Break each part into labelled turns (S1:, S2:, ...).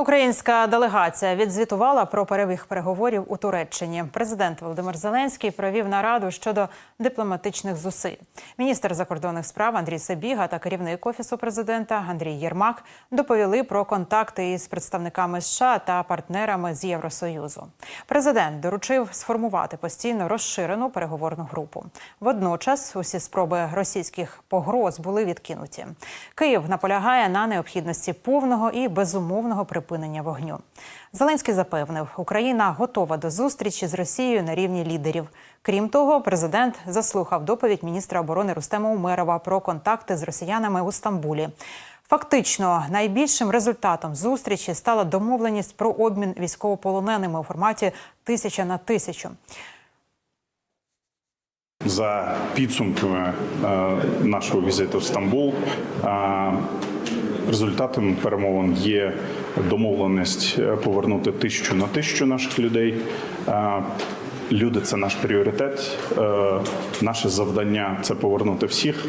S1: Українська делегація відзвітувала про перебіг переговорів у Туреччині. Президент Володимир Зеленський провів нараду щодо дипломатичних зусиль. Міністр закордонних справ Андрій Сабіга та керівник офісу президента Андрій Єрмак доповіли про контакти із представниками США та партнерами з Євросоюзу. Президент доручив сформувати постійно розширену переговорну групу. Водночас усі спроби російських погроз були відкинуті. Київ наполягає на необхідності повного і безумовного припинення вогню. Зеленський запевнив, Україна готова до зустрічі з Росією на рівні лідерів. Крім того, президент заслухав доповідь міністра оборони Рустема Умерова про контакти з росіянами у Стамбулі. Фактично, найбільшим результатом зустрічі стала домовленість про обмін військовополоненими у форматі тисяча на тисячу.
S2: За підсумками е, нашого візиту в Стамбул, е, результатом перемовин є домовленість е, повернути тисячу на тисячу наших людей. Е, Люди це наш пріоритет. Е, Наше завдання це повернути всіх.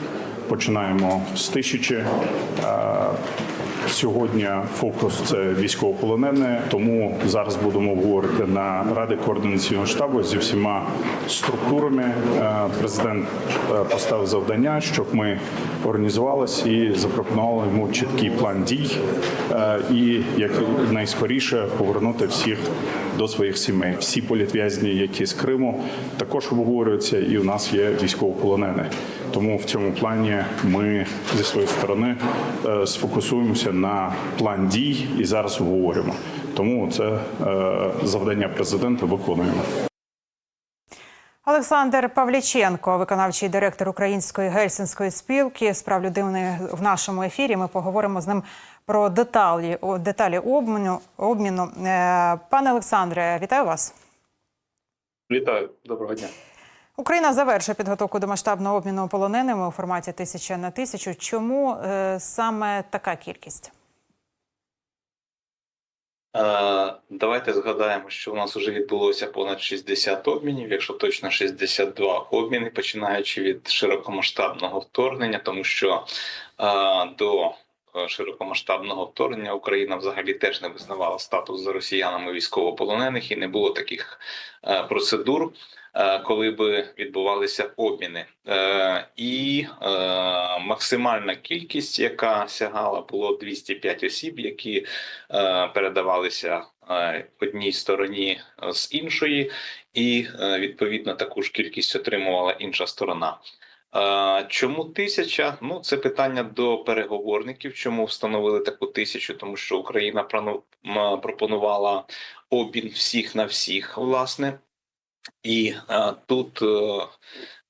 S2: Починаємо з тисячі. Сьогодні фокус це військовополонені, тому зараз будемо обговорити на раді координаційного штабу зі всіма структурами. Е, Президент е, поставив завдання, щоб ми організувалися і запропонували йому чіткий план дій е, і як найскоріше повернути всіх до своїх сімей. Всі політв'язні, які з Криму, також обговорюються, і у нас є військовополонені. Тому в цьому плані ми зі своєї сторони е, сфокусуємося на план дій і зараз обговорюємо. Тому це е, завдання президента виконуємо.
S1: Олександр Павліченко, виконавчий директор Української гельсінської спілки з прав людини в нашому ефірі. Ми поговоримо з ним про деталі деталі обміну. обміну. Е, Пане Олександре, вітаю вас.
S3: Вітаю, доброго дня.
S1: Україна завершує підготовку до масштабного обміну полоненими у форматі тисяча на тисячу. Чому е, саме така кількість?
S3: Е, Давайте згадаємо, що у нас вже відбулося понад 60 обмінів, якщо точно 62 обміни, починаючи від широкомасштабного вторгнення, тому що е, до е, широкомасштабного вторгнення Україна взагалі теж не визнавала статус за росіянами військовополонених і не було таких процедур. Е, Коли би відбувалися обміни, Е, і е, максимальна кількість, яка сягала, було 205 осіб, які передавалися одній стороні з іншої, і відповідно таку ж кількість отримувала інша сторона. Чому тисяча? Ну це питання до переговорників. Чому встановили таку тисячу? Тому що Україна пропонувала обмін всіх на всіх, власне, і а, тут а,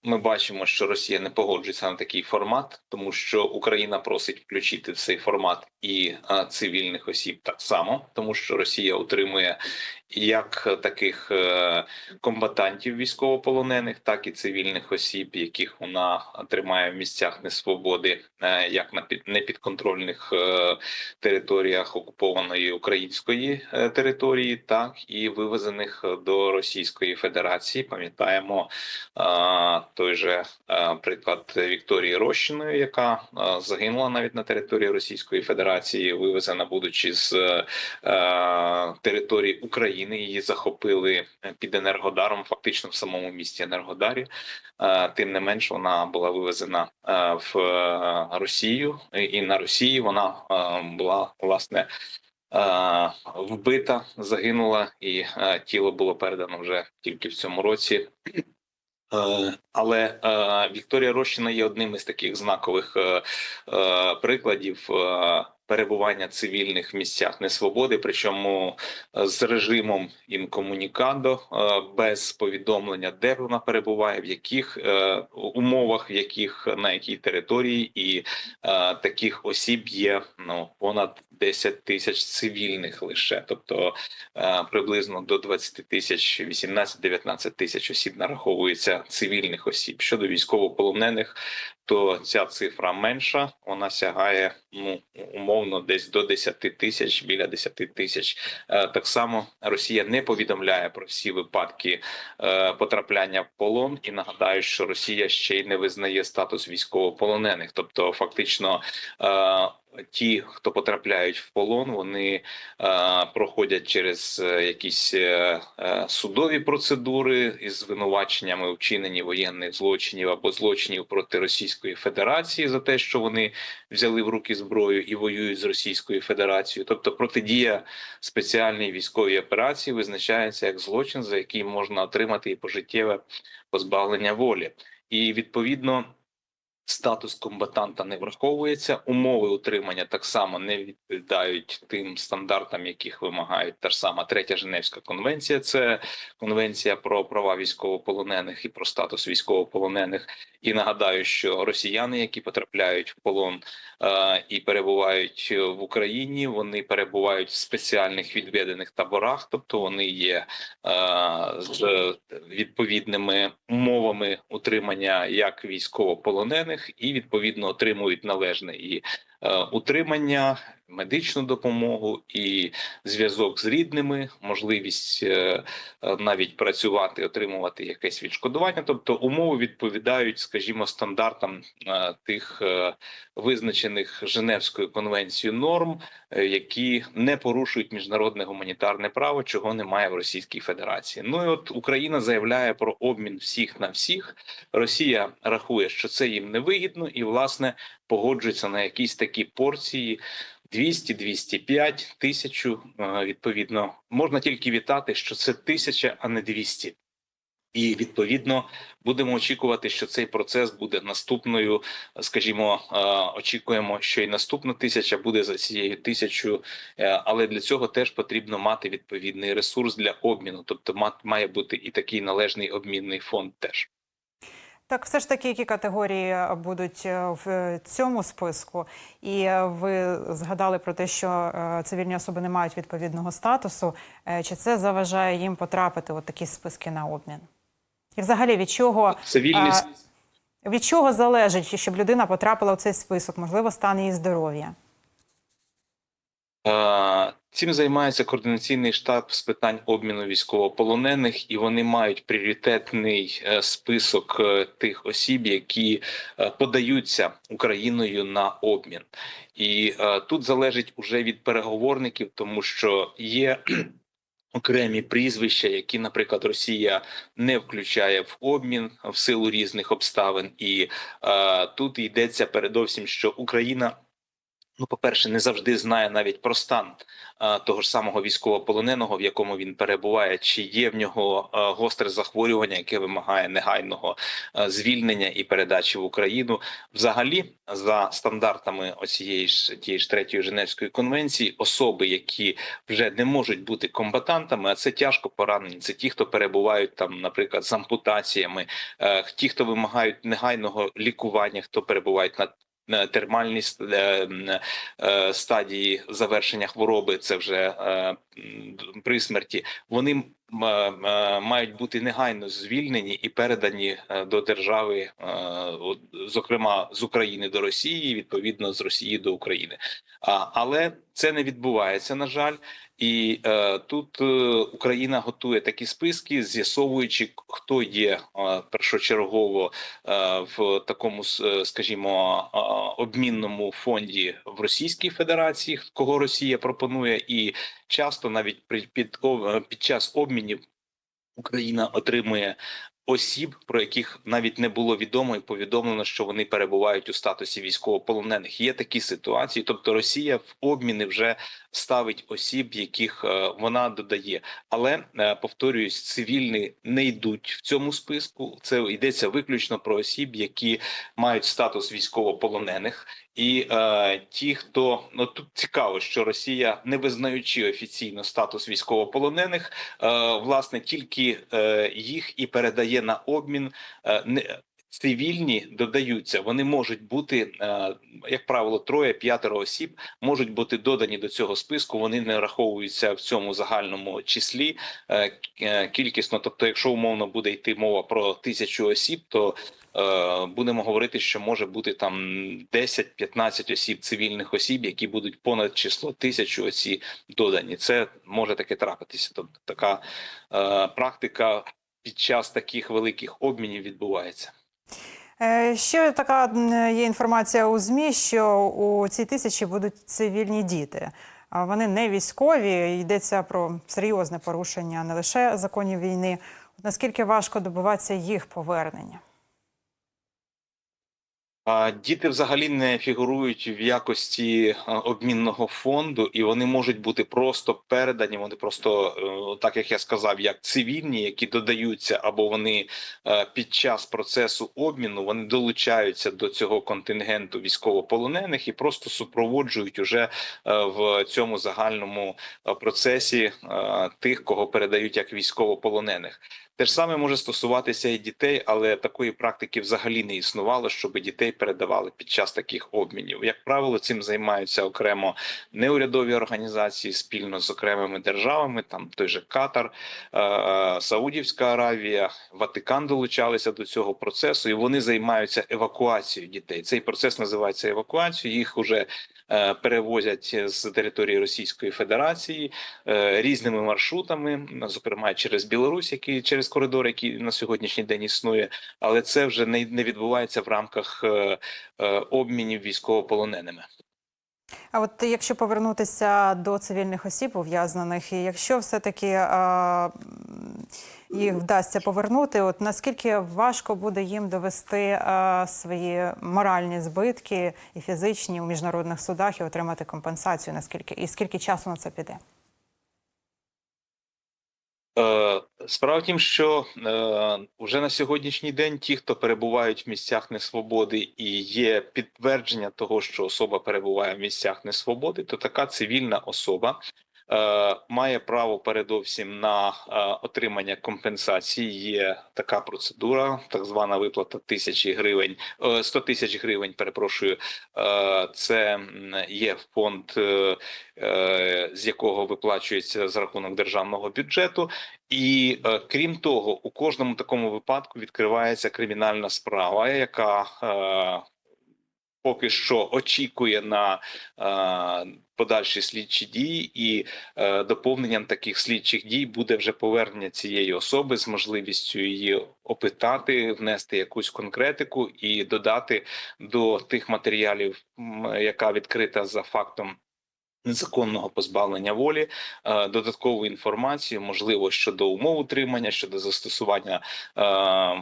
S3: ми бачимо, що Росія не погоджується на такий формат, тому що Україна просить включити в цей формат і а, цивільних осіб так само, тому що Росія утримує як таких е, комбатантів військовополонених, так і цивільних осіб, яких вона тримає в місцях несвободи, е, як на під непідконтрольних е, територіях окупованої української е, території, так і вивезених до Російської Федерації. Пам'ятаємо е, той же е, приклад Вікторії Рощиної, яка е, загинула навіть на території Російської Федерації, вивезена, будучи з е, території України. Її захопили під енергодаром, фактично в самому місті Енергодарі. Е, Тим не менш, вона була вивезена е, в е, Росію, і на Росії вона е, була власне. е, Вбита, загинула, і е, тіло було передано вже тільки в цьому році Е, Але е, Вікторія Рощина є одним із таких знакових е, е, прикладів е, перебування цивільних в місцях несвободи, причому е, з режимом інкомунікадо, е, без повідомлення, де вона перебуває, в яких е, умовах, в яких на якій території, і таких осіб є ну понад 10 тисяч цивільних лише, тобто приблизно до 20 тисяч, 18-19 тисяч осіб нараховується цивільних осіб. Щодо військовополонених, то ця цифра менша, вона сягає ну умовно десь до 10 тисяч, біля 10 тисяч. Е, Так само Росія не повідомляє про всі випадки е, потрапляння в полон. І нагадаю, що Росія ще й не визнає статус військовополонених, тобто фактично е, ті, хто потрапляють в полон, вони е, проходять через е, якісь е, е, судові процедури із звинуваченнями у вчиненні воєнних злочинів або злочинів проти Російської Федерації за те, що вони взяли в руки зброю і воюють з Російською Федерацією. Тобто протидія спеціальній військовій операції визначається як злочин, за який можна отримати і пожиттєве позбавлення волі, і відповідно. Статус комбатанта не враховується, умови утримання так само не відповідають тим стандартам, яких вимагають та ж сама третя Женевська конвенція. Це конвенція про права військовополонених і про статус військовополонених. І нагадаю, що росіяни, які потрапляють в полон е, і перебувають в Україні, вони перебувають в спеціальних відведених таборах, тобто вони є е, з відповідними умовами утримання як військовополонених, і відповідно отримують належне і е, утримання, медичну допомогу і зв'язок з рідними, можливість е, е, навіть працювати, отримувати якесь відшкодування. Тобто умови відповідають, скажімо, стандартам е, тих визначених Женевською конвенцією норм, які не порушують міжнародне гуманітарне право, чого немає в Російській Федерації. Ну і от Україна заявляє про обмін всіх на всіх. Росія рахує, що це їм невигідно, і власне погоджується на якісь такі порції. 200, 205, тисячу, е, відповідно, можна тільки вітати, що це тисяча, а не 200. І відповідно будемо очікувати, що цей процес буде наступною. Скажімо, е, очікуємо, що і наступна тисяча буде за цією тисячою, е, але для цього теж потрібно мати відповідний ресурс для обміну. Тобто, ма- має бути і такий належний обмінний фонд теж.
S1: Так, все ж таки, які категорії е, будуть е, в цьому списку? І е, ви згадали про те, що е, цивільні особи не мають відповідного статусу. Е, Чи це заважає їм потрапити у такі списки на обмін? І взагалі від чого,
S3: Цивільний
S1: від чого залежить, щоб людина потрапила у цей список? Можливо, стан її здоров'я?
S3: Е, Цим займається координаційний штаб з питань обміну військовополонених, і вони мають пріоритетний е, список е, тих осіб, які подаються Україною на обмін. І тут залежить уже від переговорників, тому що є. Окремі прізвища, які, наприклад, Росія не включає в обмін в силу різних обставин, і тут йдеться передовсім, що Україна ну, по-перше, не завжди знає навіть про стан е, того ж самого військовополоненого, в якому він перебуває, чи є в нього е, гостре захворювання, яке вимагає негайного е, звільнення і передачі в Україну. Взагалі, за стандартами оцієї ж тієї ж третьої Женевської конвенції, особи, які вже не можуть бути комбатантами, а це тяжко поранені. Це ті, хто перебувають там, наприклад, з ампутаціями, е, ті, хто вимагають негайного лікування, хто перебувають на е, термальній ст- е, е, стадії завершення хвороби, це вже при смерті. Вони мають бути негайно звільнені і передані до держави, зокрема з України до Росії, відповідно з Росії до України. Але це не відбувається, на жаль. І е, тут е, Україна готує такі списки, з'ясовуючи, хто є е, першочергово е, в такому, е, скажімо, е, обмінному фонді в Російській Федерації, кого Росія пропонує, і часто навіть при під, е, під час обмінів Україна отримує. Осіб, про яких навіть не було відомо і повідомлено, що вони перебувають у статусі військовополонених. Є такі ситуації, тобто Росія в обміни вже ставить осіб, яких е, вона додає. Але е, повторююсь, цивільні не йдуть в цьому списку. Це йдеться виключно про осіб, які мають статус військовополонених. І е, ті, хто ну тут цікаво, що Росія, не визнаючи офіційно статус військовополонених, е, власне тільки е, їх і передає на обмін. Е, не цивільні додаються, вони можуть бути, е, як правило, троє, п'ятеро осіб можуть бути додані до цього списку. Вони не раховуються в цьому загальному числі е, е, кількісно. Тобто, якщо умовно буде йти мова про тисячу осіб, то будемо говорити, що може бути там 10-15 осіб цивільних осіб, які будуть понад число тисячу оці додані. Це може таке трапитися. Тобто така практика під час таких великих обмінів відбувається.
S1: Е, Ще така є інформація у ЗМІ, що у цій тисячі будуть цивільні діти. Вони не військові. Йдеться про серйозне порушення не лише законів війни. Наскільки важко добиватися їх повернення?
S3: Діти взагалі не фігурують в якості обмінного фонду, і вони можуть бути просто передані. Вони просто, е, так як я сказав, як цивільні, які додаються, або вони е, під час процесу обміну вони долучаються до цього контингенту військовополонених і просто супроводжують уже е, в цьому загальному процесі тих, кого передають як військовополонених. Те ж саме може стосуватися і дітей, але такої практики взагалі не існувало, щоб дітей передавали під час таких обмінів. Як правило, цим займаються окремо неурядові організації спільно з окремими державами, там той же Катар, е, Саудівська Аравія, Ватикан долучалися до цього процесу, і вони займаються евакуацією дітей. Цей процес називається евакуацією. Їх уже е, перевозять з території Російської Федерації е, різними маршрутами, зокрема через Білорусь, який через коридор, який на сьогоднішній день існує, але це вже не, не відбувається в рамках е, е, обмінів військовополоненими.
S1: А от якщо повернутися до цивільних осіб ув'язнених, і якщо все-таки м, їх вдасться повернути, от наскільки важко буде їм довести а, свої моральні збитки і фізичні у міжнародних судах і отримати компенсацію? Наскільки і скільки часу на це піде?
S3: Е, Справа в тім, що е, вже на сьогоднішній день ті, хто перебувають в місцях несвободи, і є підтвердження того, що особа перебуває в місцях несвободи, то така цивільна особа має право передовсім на е, отримання компенсації. Є така процедура, так звана виплата тисячі гривень, е, 100 тисяч гривень. Перепрошую, е, це є фонд, е, е, з якого виплачується за рахунок державного бюджету. І е, крім того, у кожному такому випадку відкривається кримінальна справа, яка е, поки що очікує на е, подальші слідчі дії, і е, доповненням таких слідчих дій буде вже повернення цієї особи з можливістю її опитати, внести якусь конкретику і додати до тих матеріалів, яка відкрита за фактом. Незаконного позбавлення волі, е, додаткову інформацію, можливо, щодо умов утримання, щодо застосування е,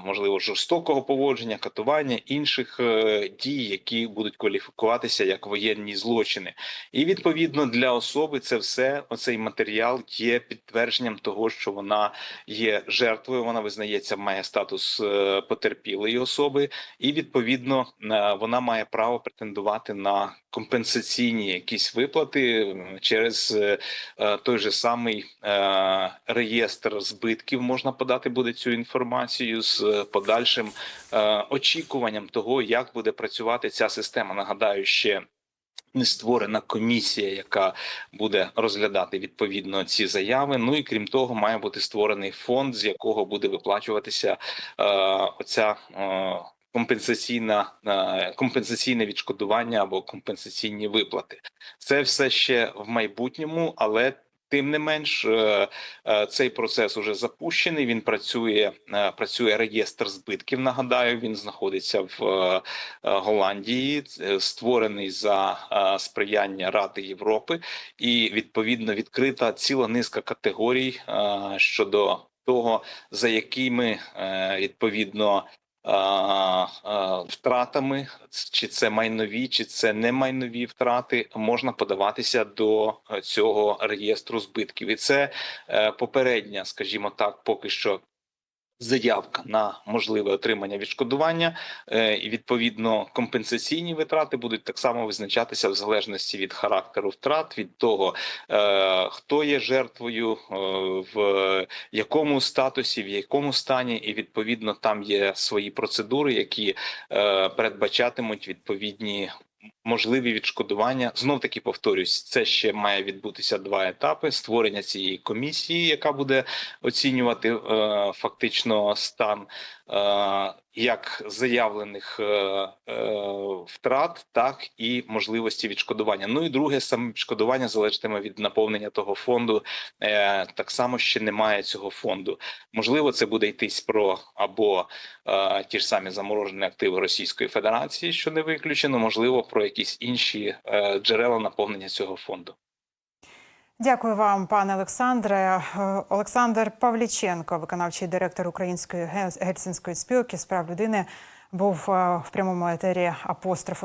S3: можливо жорстокого поводження, катування інших е, дій, які будуть кваліфікуватися як воєнні злочини, і відповідно для особи це все оцей матеріал є підтвердженням того, що вона є жертвою. Вона визнається, має статус потерпілої особи, і відповідно вона має право претендувати на компенсаційні якісь виплати через е, е, той же самий е, реєстр збитків. Можна подати буде цю інформацію з подальшим очікуванням того, як буде працювати ця система. Нагадаю, ще. Не створена комісія, яка буде розглядати відповідно ці заяви. Ну і крім того, має бути створений фонд, з якого буде виплачуватися е, оця е, компенсаційна е, компенсаційне відшкодування або компенсаційні виплати. Це все ще в майбутньому, але тим не менш е, е, цей процес уже запущений. Він працює, працює реєстр збитків. Нагадаю, він знаходиться в Голландії, створений за сприяння Ради Європи, і відповідно відкрита ціла низка категорій щодо того, за якими відповідно втратами, чи це майнові, чи це не майнові втрати, можна подаватися до е, цього реєстру збитків. І це е, попередня, скажімо так, поки що. Заявка на можливе отримання відшкодування, е, і відповідно компенсаційні витрати будуть так само визначатися в залежності від характеру втрат, від того, е, хто є жертвою, е, в якому статусі, в якому стані, і відповідно там є свої процедури, які передбачатимуть відповідні можливі відшкодування. Знов таки повторюсь, це ще має відбутися два етапи: створення цієї комісії, яка буде оцінювати е, фактично стан е, як заявлених е, е, втрат, так і можливості відшкодування. Ну і друге, саме відшкодування залежатиме від наповнення того фонду. Е, так само ще немає цього фонду. Можливо, це буде йтись про або е, ті ж самі заморожені активи Російської Федерації, що не виключено, можливо, про якісь інші е, джерела наповнення цього фонду.
S1: Дякую вам, пане Олександре. Е, Олександр Павліченко, виконавчий директор Української Гельсінської спілки з прав людини, був е, в прямому етері апострофу.